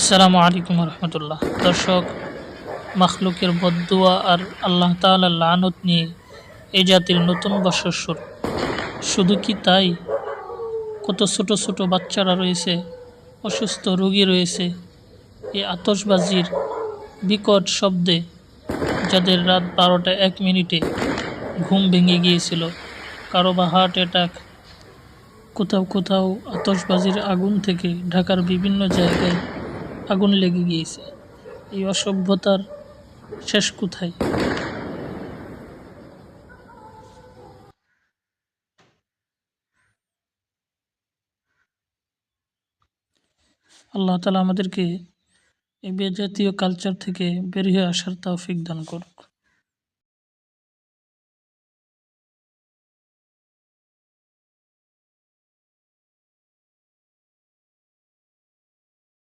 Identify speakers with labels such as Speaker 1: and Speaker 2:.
Speaker 1: আসসালামু আলাইকুম রহমতুল্লাহ। দর্শক, মাখলুকের বদুয়া আর আল্লাহ তাআলার লানত নিয়ে এই জাতির নতুন বছর শুরু। শুধু কি তাই? কত ছোট ছোট বাচ্চারা রয়েছে, অসুস্থ রোগী রয়েছে এই আতসবাজির বিকট শব্দে যাদের রাত বারোটা এক মিনিটে ঘুম ভেঙে গিয়েছিল। কারও বা হার্ট অ্যাটাক, কোথাও কোথাও আতসবাজির আগুন থেকে ঢাকার বিভিন্ন জায়গায় আগুন লেগে গিয়েছে। এই অসভ্যতার শেষ কোথায়? আল্লাহ তালা আমাদেরকে এই বেজাতীয় কালচার থেকে বেরিয়ে আসার তাও ফিক দান করুক।